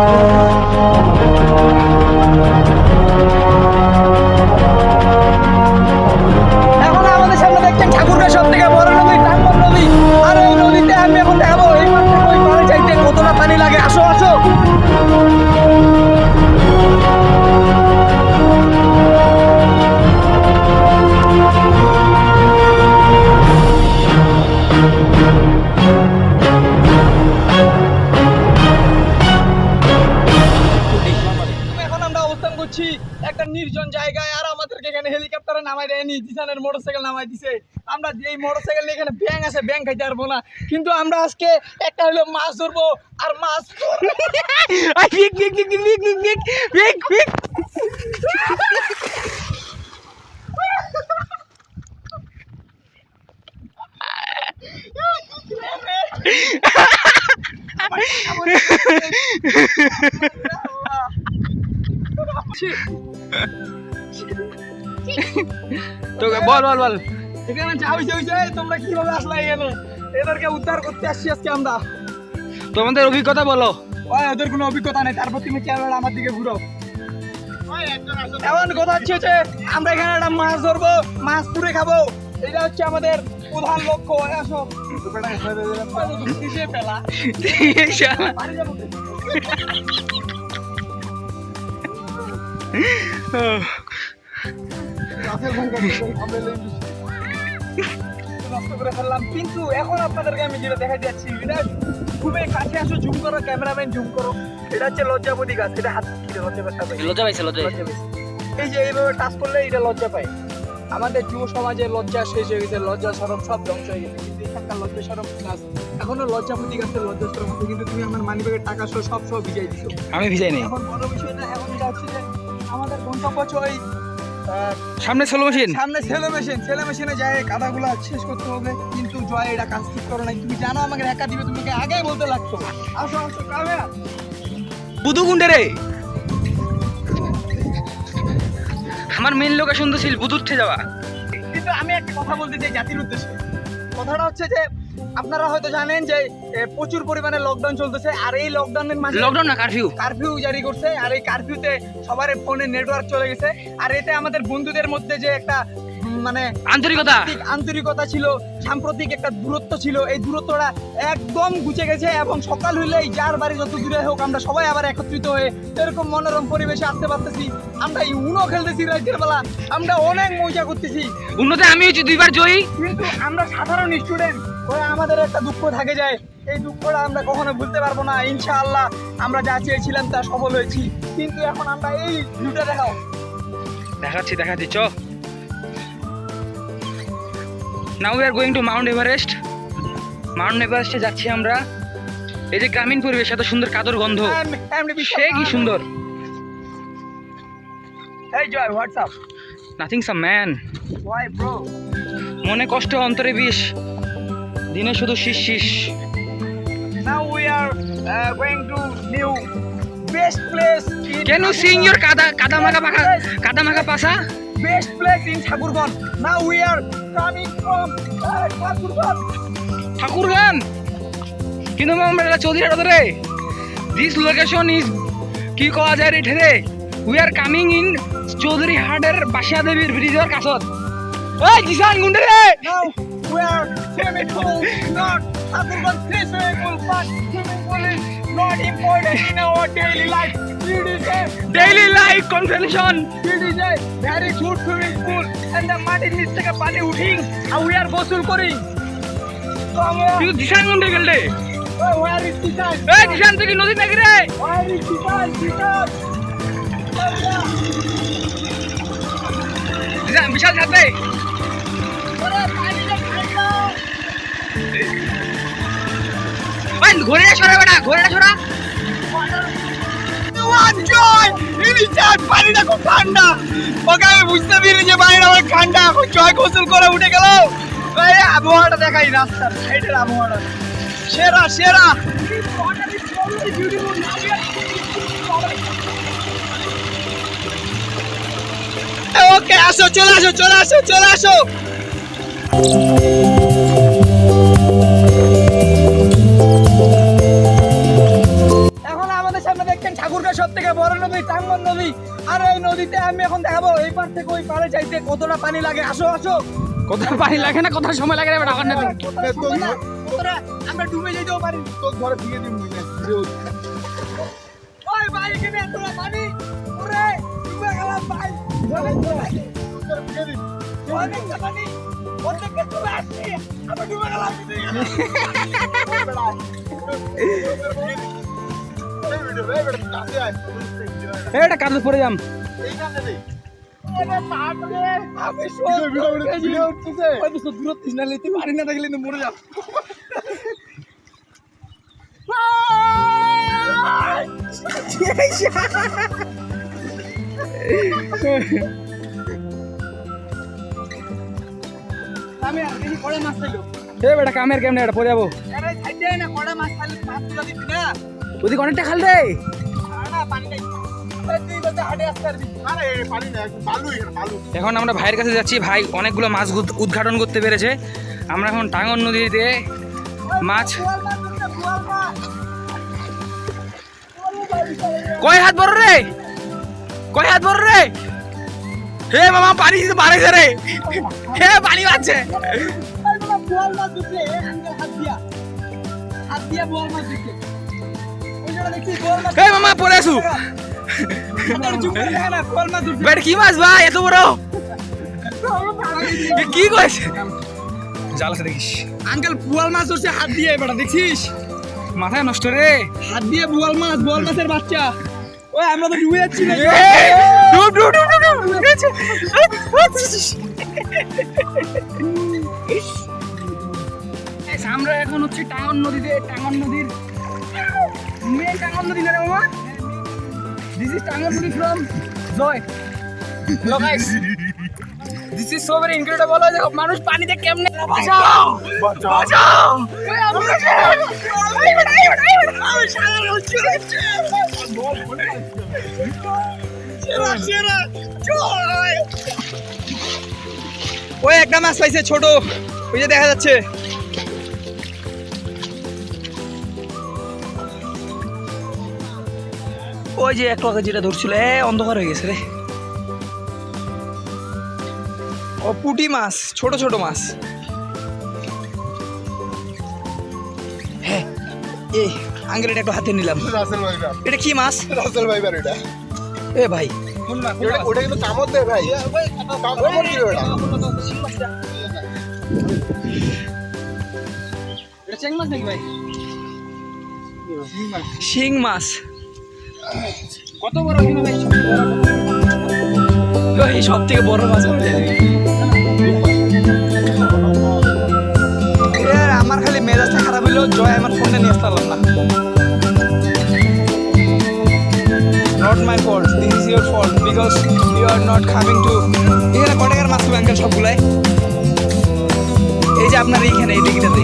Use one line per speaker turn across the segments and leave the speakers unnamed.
Thank you. দেয়নি জিসানের motorcycle নামাই দিছে। আমরা এই মোটরসাইকেল নিয়ে এখানে ব্যাং আছে ব্যাং খাইতে পারব না। কিন্তু আমরা আজকে একটা হলো মাছ ধরবো আর মাছ
বল বল বল।
এখানে যা হয়েছে হয়েছে তোমরা কীভাবে আসলে এখানে? এদেরকে উদ্ধার করতে আসছি আজকে আমরা।
তোমাদের অভিজ্ঞতা বলো।
ওই ওদের কোনো অভিজ্ঞতা নেই। তারপর তুমি ক্যামেরা আমার দিকে ঘুরো? এমন কথা হচ্ছে যে আমরা এখানে একটা মাছ ধরবো মাছ পুড়ে খাব। এটা হচ্ছে আমাদের প্রধান লক্ষ্য। আসো। নষ্ট করে ফেললাম। কিন্তু এখন আপনাদেরকে আমি যেটা দেখা যাচ্ছি এটা খুবই কাছে আসো জুম করো ক্যামেরাম্যান জুম করো। এটা হচ্ছে লজ্জাপতি গাছ এটা হাত কিরে লজ্জা করতে
লজ্জা পাইছে লজ্জা
লজ্জা এই যে এইভাবে টাচ করলে এটা লজ্জা পায়। আমাদের যুব সমাজে লজ্জা শেষ হয়ে গেছে লজ্জা সরম সব ধ্বংস হয়ে গেছে। কিন্তু এখানকার লজ্জা সরম গাছ এখনও লজ্জাপতি গাছের লজ্জা সরম আছে। কিন্তু তুমি আমার মানি ব্যাগের টাকা সহ সব সব ভিজাই দিছো।
আমি ভিজাই নেই
এখন বড় বিষয়টা এখন এটা হচ্ছে যে আমাদের গন্তব্য হচ্ছে ওই
সামনে স্লো মেশিন
সামনে ছেলে মেশিন ছেলে মেশিনে যায় কাদাগুলো শেষ করতে হবে। কিন্তু জয় এটা কাজ ঠিক করো নাই। তুমি জানো আমাকে একা দিবে তুমি আগেই বলতে লাগতো আসো আসো ক্যামেরা
বুধু গুন্ডে রে! আমার মেন লোকেশন তো ছিল উঠে যাওয়া।
কিন্তু আমি একটা কথা বলতে চাই জাতির উদ্দেশ্যে। কথাটা হচ্ছে যে আপনারা হয়তো জানেন যে প্রচুর পরিমাণে লকডাউন চলতেছে আর এই লকডাউনের মাঝে
লকডাউন না কারফিউ
কারফিউ জারি করছে আর এই কারফিউতে সবার ফোনে নেটওয়ার্ক চলে গেছে। আর এতে আমাদের বন্ধুদের মধ্যে যে একটা মানে
আন্তরিকতা?
আন্তরিকতা ছিল সাম্প্রতিক একটা দূরত্ব ছিল এই দূরত্বটা একদম গুছে গেছে এবং সকাল হইলেই যার বাড়ি যত দূরে হোক আমরা সবাই আবার একত্রিত হয়ে এরকম মনোরম পরিবেশে আসতে পারতেছি। আমরা ইউনো খেলতেছি রাতের বেলা আমরা অনেক মজা করতেছি।
উন্নতে আমি হচ্ছি দুইবার জয়ী।
কিন্তু আমরা সাধারণ স্টুডেন্ট ওই আমাদের একটা দুঃখ থাকে যায়। এই দুঃখটা আমরা কখনো ভুলতে পারব না। ইনশাআল্লাহ আমরা যা চেয়েছিলাম তা সফল হয়েছি। কিন্তু এখন আমরা এই ভিউটা দেখাও।
দেখাচ্ছি দেখাচ্ছি চ নাও we are going to mount Everest mount এভারেস্টে যাচ্ছি আমরা। এই যে গ্রামীণ পরিবেশ এত সুন্দর কাদর গন্ধ।
এমনি বিশ্ব-
সে কি সুন্দর?
এই Joy WhatsApp
nothing some man মনে কষ্ট অন্তরে বিষ। দিনে শুধু শীষ শীষ
Now we are uh, going to new best place in
can you sing কাদা কাদা মাখা পাখা কাদা মাখা পাসা
best place in Thakurgan. Now we are coming from uh, Thakurgan.
ঠাকুরগান কিন্তু আমরা এটা চৌধুরী হাট রে। দিস লোকেশন ইজ কি কোয়া যায় রে ঠেরে we are coming in Chowdhury হাটের বাসিয়া দেবীর ব্রিজের কাছত। ওই জিসান গুন্ডে রে!
where swimming is not Akurban swimming pool, but swimming is not important in our daily life. It is a
daily life convention.
It is a very good swimming pool, and the mud is mistake pani uthing, and we are gosul kori.
তুই Dishan Monday গেলে দিশান থেকে নদী নাকি রে বিশাল সাথে ওই ঘুরে সরা বেটা ঘুরে সরা।
ঠান্ডা। ওকে আমি বুঝতে পারি যে পানিটা অনেক ঠান্ডা। এখন জয় গোসল করে উঠে গেল। এই আবহাওয়াটা দেখাই রাস্তার সাইডের আবহাওয়াটা। সেরা সেরা। ওকে, আসো, চলে আসো চলে আসো চলে আসো। ঠাকুরগাঁ সব থেকে বড় নদী টাঙ্গন নদী আর এই নদীতে আমি এখন দেখাবো এই পার থেকে ওই পারে যাইতে কতটা পানি লাগে। আসো আসো।
কতটা পানি লাগে না কতটা সময় লাগে?
কতটা না, আমরা ডুবে যেতেও পারি
তোর ঘরে ফিরে
ওই ভাই এখানে এতটা পানি? ওরে ডুবে গেলাম ভাই। অনেকটা পানি
ফিরে দিন
অনেকটা পানি? অর্ধেকটা ডুবে আসছি। আমরা ডুবে গেলাম। ডুবে গেলাম।
এ, এটা কাদু পড়ে যাম
পারি না থাকলে মরে যাও। আমি আর বেশি কড়া মাছ।
এ বেটা কামের কেমনে এটা? পড়ে যাব। ওদিকে অনেকটা খাল রে
এখানে
আমরা ভাইয়ের কাছে যাচ্ছি। ভাই অনেকগুলো মাছ উদ্ঘাটন করতে পেরেছে। আমরা এখন টাঙ্গন নদীতে মাছ। কয় হাত বড় রে? কয় হাত বড় রে? হে মামা পানি পারেছে রে। হে পানি
এগুলো বোয়াল মাছ এ আঙ্কেল হাত দিয়া। হাত দিয়া বোয়াল মাছ
মামা পড়ে আসু
না।
বেটা কি মাছ ভাই এত বড় এ কি কইছে জাল আছে দেখিস
আঙ্কেল বোয়াল মাছ ধরছে হাত দিয়ে বেটা দেখছিস
মাথায় নষ্ট রে
হাত দিয়ে বোয়াল মাছ বোয়াল মাছের বাচ্চা ওই আমরা তো ডুবে যাচ্ছি রে।
ডুব ডুব ডুব ডুব ডুব গেছে। Guys, আমরা এখন হচ্ছে টাঙ্গন নদীতে টাঙ্গন নদীর মেন টাঙ্গন নদী না রে মামা? দিস ইজ টাঙ্গন নদী from Joy. Hello guys this is so very incredible দেখো মানুষ পানিতে কেমনে বাঁচাও
বাঁচাও।
বাঁচাও! ওই আমরা আই বেটা আই বেটা আই বেটা আমি সারা হচ্ছে
সেরা, সেরা, জয়। ওই একটা মাছ পাইছে ছোট ওই যে দেখা যাচ্ছে।
ওই যে এক লগে যেটা ধরছিল এ অন্ধকার হয়ে গেছে রে।
ও পুটি মাছ ছোট ছোট মাছ। হ্যাঁ এই আঙ্কেল এটা একটু হাতে নিলাম।
রাসেল
এটা। কি মাছ?
রাসেল ভাইবার এটা।
এ ভাই
ওটা ওটা কিন্তু কামড় দেয় ভাই। কামড় দিবে ওটা।
এটা চেং মাছ নাকি ভাই?
শিং মাছ।
কত বড় কিনা ভাই
এই সব থেকে বড় মাছ আমার খালি মেজাজটা খারাপ হইল জয় আমার ফোনটা নিয়ে আসতে পারলাম না। Not my fault this is your fault because you are not coming to এখানে কত টাকার মাছ ব্যাংকের সবগুলাই? এই যে আপনার এইখানে এই টিকিটাতে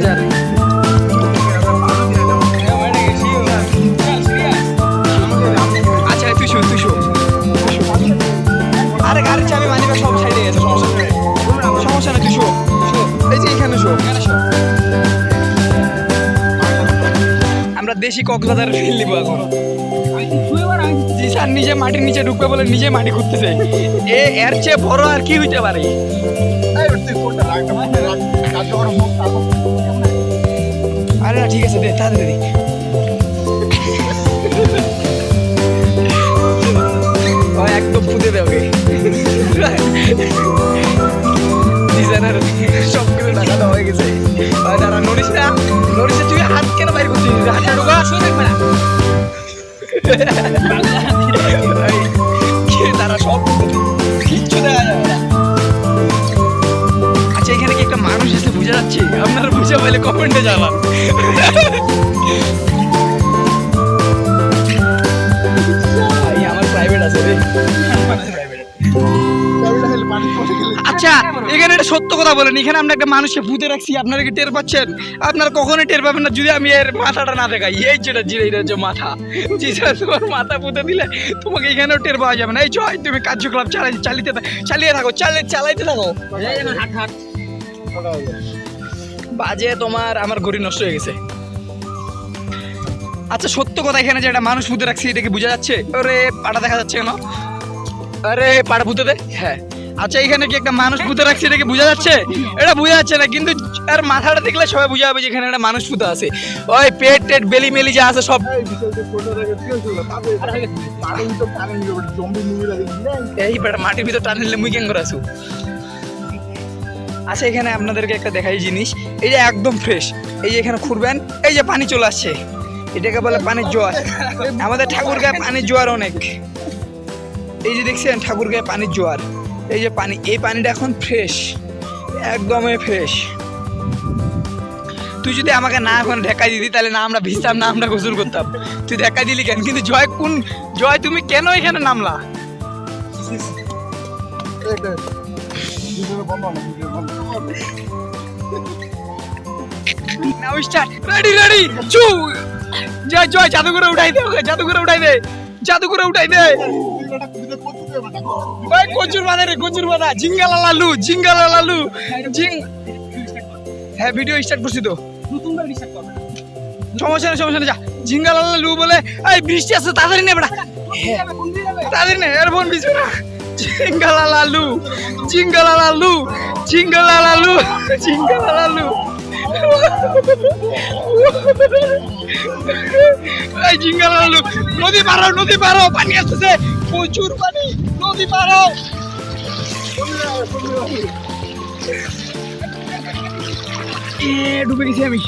যে আচ্ছা আমরা দেশি কক্সবাজার ফিল নিবো এখন জি স্যার নিজে মাটির নিচে ঢুকবে বলে নিজে মাটি খুঁজতেছে এ এর চেয়ে বড় আর কি হইতে পারে না ঠিক আছে, দে, তাড়াতাড়ি। একদম ফুটে দে ওকে। ডিজাইনার সব কিছু টাকা দেওয়া হয়ে গেছে। দাঁড়া নড়িস না নড়িস তুই হাত কেন বাইর করছিস? হাতটা ঢোকা শুনে না। আমার প্রাইভেট আছে রে।
পড়ে গেলে
আচ্ছা এখানে একটা সত্য কথা বলেন। এখানে আমরা একটা মানুষকে পুঁতে রাখছি আপনারা কি টের পাচ্ছেন? আপনারা কখনোই টের পাবেন না যদি আমি এর মাথাটা না দেখাই। এই যেটা জিরে এটা হচ্ছে মাথা। জিজা তোমার মাথা পুঁতে দিলে তোমাকে এখানেও টের পাওয়া যাবে না। এই জয় তুমি কার্যকলাপ চালাই চালিয়ে থাক- চালিয়ে থাকো। চালিয়ে চালাইতে থাকো। বাজে তোমার আমার গড়ি নষ্ট হয়ে গেছে। আচ্ছা সত্য কথা এখানে যে একটা মানুষ পুঁতে রাখছি এটা কি বোঝা যাচ্ছে? আরে পাটা দেখা যাচ্ছে কেন? আরে পাটা পুঁতে দে। হ্যাঁ। আচ্ছা এখানে কি একটা মানুষ পুঁতে রাখছি এটা কি বোঝা যাচ্ছে? এটা বোঝা যাচ্ছে না কিন্তু আর মাথাটা দেখলে সবাই বুঝা যাবে যে এখানে একটা মানুষ পুঁতে আছে। ওই পেট টেট বেলি মেলি যা আছে সব।
এই।
এই বেটা মাটির ভিতর টান নিলে মুই কেন করে আসু আচ্ছা এখানে আপনাদেরকে একটা দেখাই জিনিস। এই যে একদম ফ্রেশ এই যে এখানে খুঁড়বেন এই যে পানি চলে আসছে। এটাকে বলে পানির জোয়ার। আমাদের ঠাকুর গায়ে পানির জোয়ার অনেক। এই যে দেখছেন, ঠাকুর গায়ে পানির জোয়ার। এই যে পানি, এই পানিটা এখন ফ্রেশ একদমই ফ্রেশ তুই যদি আমাকে না এখন ঢেকাই দিতি, তাহলে না আমরা ভিজতাম, না আমরা গোসল করতাম। তুই ঢেকাই দিলি কেন? কিন্তু জয় কোন, জয় তুমি কেন এখানে নামলা? নাও রেডি রেডি চু জয় জয় উঠাই দে ওকে জাদুঘরে উঠাই দে জাদুঘরে উঠাই দে কচুর রে কচুর বাদা জিঙ্গালা লালু জিঙ্গালা লালু জিং হ্যাঁ ভিডিও স্টার্ট করছি তো। সমস্যা নেই সমস্যা নেই, যা। জিঙ্গালা লালু বলে, এই, বৃষ্টি আছে তাড়াতাড়ি নে বেটা। তাড়াতাড়ি নে না জিঙ্গালা লালু জিঙ্গালা লালু জিঙ্গালা লালু জিঙ্গালা লালু এই জিঙ্গালা লালু নদী পারো নদী পারো পানি আসতেছে প্রচুর পানি নদী পারো এ ডুবে গেছি আমি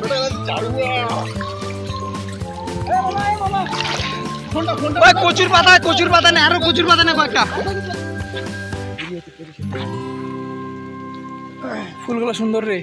বেটা, চারুয়া।
ওই কচুর পাতা কচুর পাতা নেই আরও কচুর পাতা নেই কয়েকটা। ফুলগুলো সুন্দর রে।